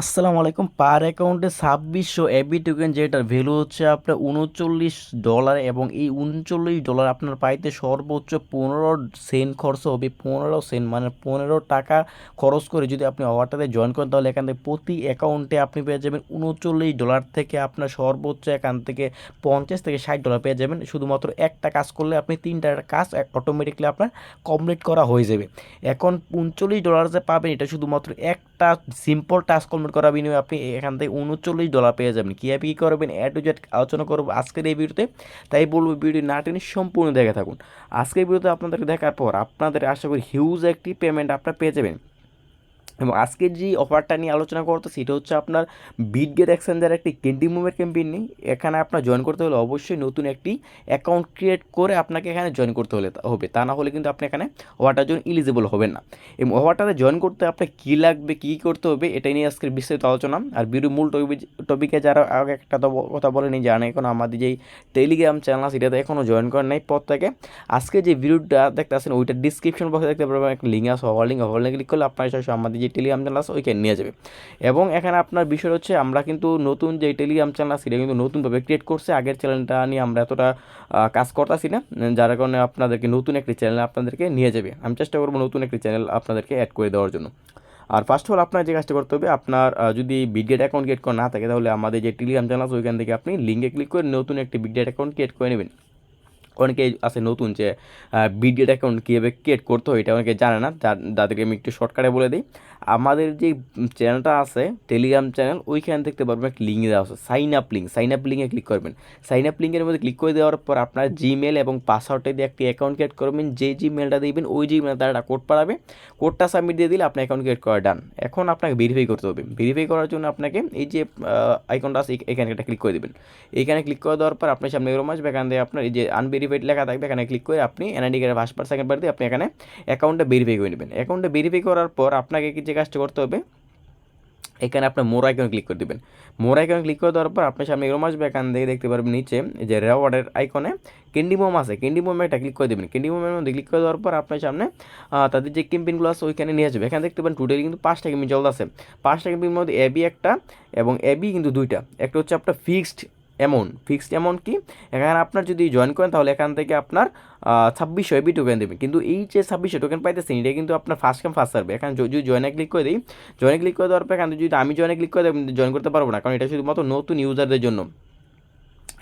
আসসালামু আলাইকুম। পার অ্যাকাউন্টে ছাব্বিশশো এবি টোকেন যেটার ভ্যালু হচ্ছে আপনার উনচল্লিশ ডলার এবং এই উনচল্লিশ ডলার আপনার পাইতে সর্বোচ্চ পনেরো সেন্ট খরচ হবে। পনেরো সেন্ট মানে পনেরো টাকা খরচ করে যদি আপনি অফারটাতে জয়েন করেন, তাহলে এখান থেকে প্রতি অ্যাকাউন্টে আপনি পেয়ে যাবেন উনচল্লিশ ডলার থেকে আপনার সর্বোচ্চ এখান থেকে পঞ্চাশ থেকে ষাট ডলার পেয়ে যাবেন। শুধুমাত্র একটা কাজ করলে আপনি তিনটা কাজ অটোমেটিকলি আপনার কমপ্লিট করা হয়ে যাবে। এখন উনচল্লিশ ডলার যে পাবেন, এটা শুধুমাত্র একটা সিম্পল টাস্ক কমপ্লিট করার বিনিময়ে আপনি এখান থেকে উনচল্লিশ ডলার পেয়ে যাবেন। কীভাবে কী করবেন? অ্যাড টু জেড আলোচনা করব আজকের এই ভিডিওতে। তাই বলব ভিডিও না টেনে সম্পূর্ণ দেখে থাকুন। আজকের ভিডিওতে আপনাদেরকে দেখার পর আপনাদের আশা করি হিউজ একটি পেমেন্ট আপনারা পেয়ে যাবেন। এবং আজকের যে অফারটা নিয়ে আলোচনা করতো সেটা হচ্ছে আপনার বিটগেট এক্সচেঞ্জার একটি ক্যান্ডি মুভের ক্যাম্পেইন নেই এখানে আপনার জয়েন করতে হলে অবশ্যই নতুন একটি অ্যাকাউন্ট ক্রিয়েট করে আপনাকে এখানে জয়েন করতে হলে, হবে। তা না হলে কিন্তু আপনি এখানে অফারটার জন্য ইলিজিবল হবেন না। এবং অফারটাতে জয়েন করতে আপনার কী লাগবে, কী করতে হবে, এটাই নিয়ে আজকের বিস্তারিত আলোচনা। আর ভিডিও মূল টপিকে যারা আগে একটা কথা বলেনি জানে এখন আমাদের যেই টেলিগ্রাম চ্যানেল এটাতে এখনও জয়েন করেন নাই পর থেকে আজকে যে ভিডিওটা দেখতে আসেন, ওইটা ডিসক্রিপশন বক্সে দেখতে পারবেন, একটা লিঙ্ক আছে over link over link click করলে আপনার সরাসরি আমাদের যে টেলিগ্রাম চ্যানেল আছে, ওইখানে নিয়ে যাবে। এবং এখানে আপনার বিষয় হচ্ছে, আমরা কিন্তু নতুন যে টেলিগ্রাম চ্যানেল আছে সেটা কিন্তু নতুনভাবে ক্রিয়েট করছে। আগের চ্যানেলটা নিয়ে আমরা এতটা কাজ করতেছি না। যার কারণে আপনাদেরকে নতুন একটি চ্যানেল আপনাদেরকে নিয়ে যাবে। আমি চেষ্টা করব নতুন একটি চ্যানেল আপনাদেরকে অ্যাড করে দেওয়ার জন্য। আর ফার্স্ট অল আপনার যে কাজটা করতে হবে, আপনার যদি বিগডেট অ্যাকাউন্ট ক্রিয়েট করা না থাকে, তাহলে আমাদের যে টেলিগ্রাম চ্যানেল আছে, ওইখান থেকে আপনি লিঙ্কে ক্লিক করে নতুন একটি বিগডেট অ্যাকাউন্ট ক্রিয়েট করে নেবেন। অনেকে আছে নতুন যে বিডিএড অ্যাকাউন্ট কীভাবে ক্রিয়েট করতে হয় এটা অনেকে জানে না। তাদেরকে আমি একটু শর্টকাটে বলে দিই। আমাদের যে চ্যানেলটা আছে টেলিগ্রাম চ্যানেল ওইখানে দেখতে পারবেন একটা লিঙ্ক দেওয়া আছে। Sign up link sign up লিঙ্কে ক্লিক করবেন। সাইন আপ লিঙ্কের মধ্যে ক্লিক করে দেওয়ার পর আপনার জিমেল এবং পাসওয়ার্ডটা দিয়ে একটি অ্যাকাউন্ট ক্রিয়েট করবেন। যে জিমেলটা দিবেন, ওই জিমেল তারা একটা কোড পাঠাবে কোডটা সাবমিট দিয়ে দিলে আপনার অ্যাকাউন্ট ক্রিয়েট করা ডান এখন আপনাকে ভেরিফাই করতে হবে। ভেরিফাই করার জন্য আপনাকে এই যে আইকনটা আছে, এখানে একটা ক্লিক করে দেবেন। এইখানে ক্লিক করে দেওয়ার পর আপনার সামনে এরকম আসবে, এখান থেকে আপনার এই যে আনভেরিফাইড লেখা থাকবে, এখানে ক্লিক করে আপনি এনআইডি কার্ডের ফার্স্ট পার সেকেন্ড বার দিয়ে আপনি এখানে অ্যাকাউন্টটা ভেরিফাই করে নেবেন। অ্যাকাউন্টটা ভেরিফাই করার পর আপনাকে কি যে কাজটা করতে হবে, এখানে আপনার মোর আইকন ক্লিক করে দেবেন। মোর আইকন ক্লিক করে দেওয়ার পর আপনার সামনে এরকম আসবে, এখান থেকে দেখতে পারবেন নিচে যে রেওয়ার্ডের আইকনে ক্যান্ডি মোম আছে। ক্যান্ডি মোমে একটা ক্লিক করে দেবেন। ক্যান্ডি মধ্যে ক্লিক করে দেওয়ার পর আপনার সামনে তাদের যে ক্যাম্পেইনগুলো আছে ওইখানে নিয়ে যাবে এখানে দেখতে পাবেন টোটালি কিন্তু পাঁচটা ক্যাম্পেইন চলতেছে। পাঁচটা ক্যাম্পেইনের মধ্যে এবি একটা এবং এবি কিন্তু দুইটা। একটা হচ্ছে আপনার ফিক্সড অ্যামাউন্ট ফিক্সড অ্যামাউন্ট কি? এখানে আপনার যদি জয়েন করেন, তাহলে এখান থেকে আপনার ছাব্বিশশো এবি টোকেন দেবে। কিন্তু এই যে ছাব্বিশশো টোকেন পাইতেছেন, এটা কিন্তু আপনার ফার্স্ট কাম ফার্স্ট সার্ভে এখানে যদি জয়েনে ক্লিক করে দিই জয়েনে ক্লিক করে দেওয়ার পর এখানে যদি আমি জয়েনে ক্লিক করে জয়েন করতে পারব না, কারণ এটা শুধুমাত্র নতুন ইউজারদের জন্য।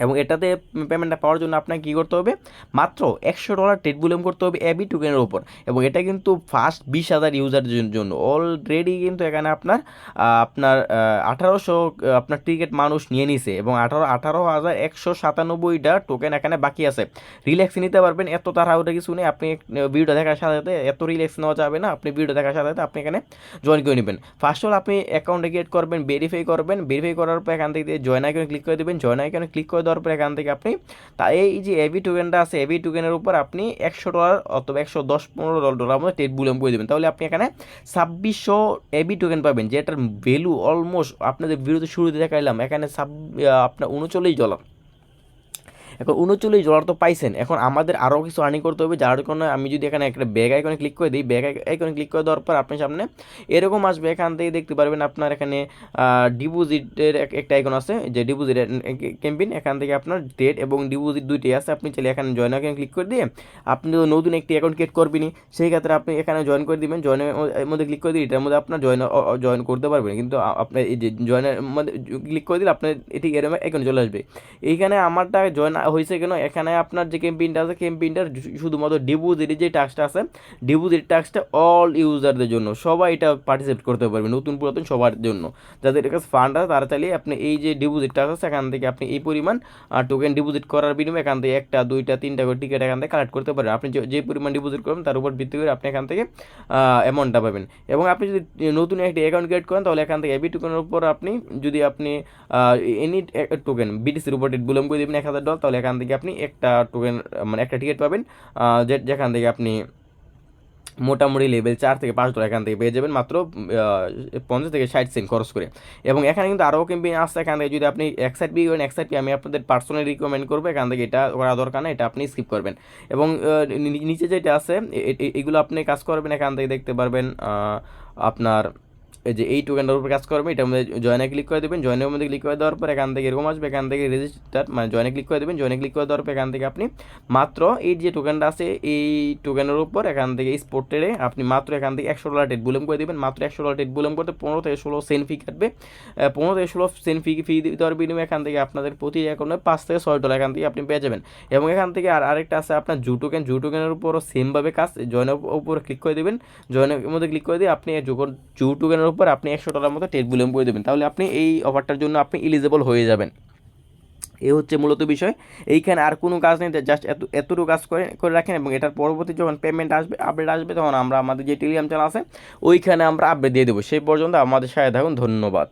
এবং এটাতে পেমেন্টটা পাওয়ার জন্য আপনাকে কী করতে হবে? মাত্র একশো ডলার ট্রেড বুলেম করতে হবে এবি টোকেনের ওপর এবং এটা কিন্তু ফার্স্ট বিশ হাজার ইউজারদের জন্য। অলরেডি কিন্তু এখানে আপনার আপনার আঠারোশো আপনার টিকিট মানুষ নিয়ে নিছে। এবং আঠারো আঠারো হাজার একশো সাতানব্বইটা টোকেন এখানে বাকি আছে। রিল্যাক্স নিতে পারবেন, এত তাড়াহুড়া কিছু নেই। আপনি ভিডিও দেখার সাথে সাথে এত রিল্যাক্স নেওয়া যাবে না। আপনি ভিডিও দেখার সাথে সাথে আপনি এখানে জয়েন করে নেবেন। ফার্স্ট অল আপনি অ্যাকাউন্টে ক্রিয়েট করবেন ভেরিফাই করবেন। ভেরিফাই করার পর এখান থেকে জয়েন আইকনে ক্লিক করে দেবেন। জয়েন আইকনে ক্লিক করে দেওয়ার পর এখান থেকে আপনি, তা এই যে এবি টোকেনটা আছে এবি টোকেনের উপর আপনি একশো ডলার অথবা একশো দশ পনেরো ডলার মধ্যে টেট বুলেম করে দেবেন। তাহলে আপনি এখানে ছাব্বিশশো এবি টোকেন পাবেন, যেটার ভ্যালু অলমোস্ট আপনাদের বিরুদ্ধে শুরুতে দেখাইলাম, এখানে ছাব আপনার উনচল্লিশ ডলার এখন উনচল্লিশ ডলার তো পাইছেন। এখন আমাদের আরও কিছু আর্নিং করতে হবে, যার কারণে আমি যদি এখানে একটা ব্যাগ আইকনে ক্লিক করে দিই ব্যাগ আইকনে ক্লিক করে দেওয়ার পর আপনার সামনে এরকম আসবে। এখান থেকে দেখতে পারবেন আপনার এখানে ডিপোজিটের একটা আইকন আছে, যে ডিপোজিট ক্যাম্পেইন এখান থেকে আপনার ডেট এবং ডিপোজিট দুইটাই আছে। আপনি চাইলে এখানে জয়েন আইকনে ক্লিক করে দিয়ে আপনি তো নতুন একটি অ্যাকাউন্ট ক্রিয়েট করবেনই। সেই ক্ষেত্রে আপনি এখানে জয়েন করে দিবেন। জয়েনের মধ্যে ক্লিক করে দিয়ে এটার মধ্যে আপনার জয়েন জয়েন করতে পারবেন। কিন্তু আপনার এই যে জয়েনের মধ্যে ক্লিক করে দিলে আপনার এটি এরকম আইকনে চলে আসবে। এইখানে আমারটা জয়েন হয়েছে কেন? এখানে আপনার যে ক্যাম্পেইনটা আছে ক্যাম্পেইনটার শুধুমাত্র ডিপোজিটের যে টাস্কটা আছে ডিপোজিট টাস্কটা অল ইউজারদের জন্য। সবাই এটা পার্টিসিপেট করতে পারবে, নতুন পুরাতন সবার জন্য। যাদের কাছে ফান্ড আছে, তারা চাইলে আপনি এই যে ডিপোজিট টাস্ক আছে এখান থেকে আপনি এই পরিমাণ টোকেন ডিপোজিট করার বিনিময়ে এখান থেকে একটা, দুইটা, তিনটা করে টিকিট এখান থেকে কালেক্ট করতে পারবেন। আপনি যে- পরিমাণ ডিপোজিট করবেন, তার উপর ভিত্তি করে আপনি এখান থেকে অ্যামাউন্টটা পাবেন। এবং আপনি যদি নতুন একটি অ্যাকাউন্ট ক্রিয়েট করেন, তাহলে এখান থেকে এবি টোকেনের উপর আপনি, যদি আপনি এনি টোকেন বিটিসির উপর বুলম করে দেবেন এক হাজার ডলার তাহলে এখান থেকে আপনি একটা টোকেন মানে একটা টিকিট পাবেন যে, যেখান থেকে আপনি মোটামুটি লেভেল চার থেকে পাঁচ ডলার এখান থেকে পেয়ে যাবেন, মাত্র পঞ্চাশ থেকে ষাট সেন্ট খরচ করে। এবং এখানে কিন্তু আরও ক্যাম্পেইন আসছে এখান থেকে যদি আপনি একসাইড বি করেন একসাইড আমি আপনাদের পার্সোনালি রিকমেন্ড করব, এখান থেকে এটা করা দরকার না, এটা আপনি স্কিপ করবেন। এবং নিচে যেটা আছে এগুলো আপনি কাজ করবেন, এখান থেকে দেখতে পারবেন আপনার এই যে এই টোকেনটার উপর কাজ করবে, এটার মধ্যে জয়েনে ক্লিক করে দেবেন। জয়েনের মধ্যে ক্লিক করে দেওয়ার পর এখান থেকে এরকম আসবে, এখান থেকে রেজিস্টার মানে জয়েনে ক্লিক করে দেবেন। জয়েনে ক্লিক করে দেওয়ার পর এখান থেকে আপনি মাত্র এই যে টোকেনটা আছে, এই টোকেনের উপর এখান থেকে স্পোর্ট ট্রেডে আপনি মাত্র এখান থেকে একশো ডলার টেট বুলেম করে দেবেন। মাত্র একশো ডলার টেট বুলেম করতে পনেরো থেকে ষোলো সেন ফি কাটবে। পনেরো থেকে ষোলো সেন ফি ফি দেওয়ার বিনিময়ে এখান থেকে আপনাদের প্রতি অ্যাকাউন্টে পাঁচ থেকে ছয় ডলার এখান থেকে আপনি পেয়ে যাবেন। এবং এখান থেকে আর আরেকটা আছে আপনার জু টোকেন জু টোকেনের উপরও সেমভাবে কাজ জয়েনের উপর ক্লিক করে দেবেন। জয়েনের মধ্যে ক্লিক করে দিয়ে আপনি জু টোকেনের উপর আপনি একশো ডলার মতো টেট বুলেম করে দেবেন। তাহলে আপনি এই অফারটার জন্য আপনি এলিজেবল হয়ে যাবেন। এ হচ্ছে মূলত বিষয়। এইখানে আর কোনো কাজ নেই জাস্ট এত, এতটুকু কাজ করে করে রাখেন এবং এটার পরবর্তী যখন পেমেন্ট আসবে আপডেট আসবে, তখন আমরা আমাদের যে টেলিগ্রাম চ্যানেল আছে, ওইখানে আমরা আপডেট দিয়ে দেবো। সেই পর্যন্ত আমাদের সাথে থাকুন, ধন্যবাদ।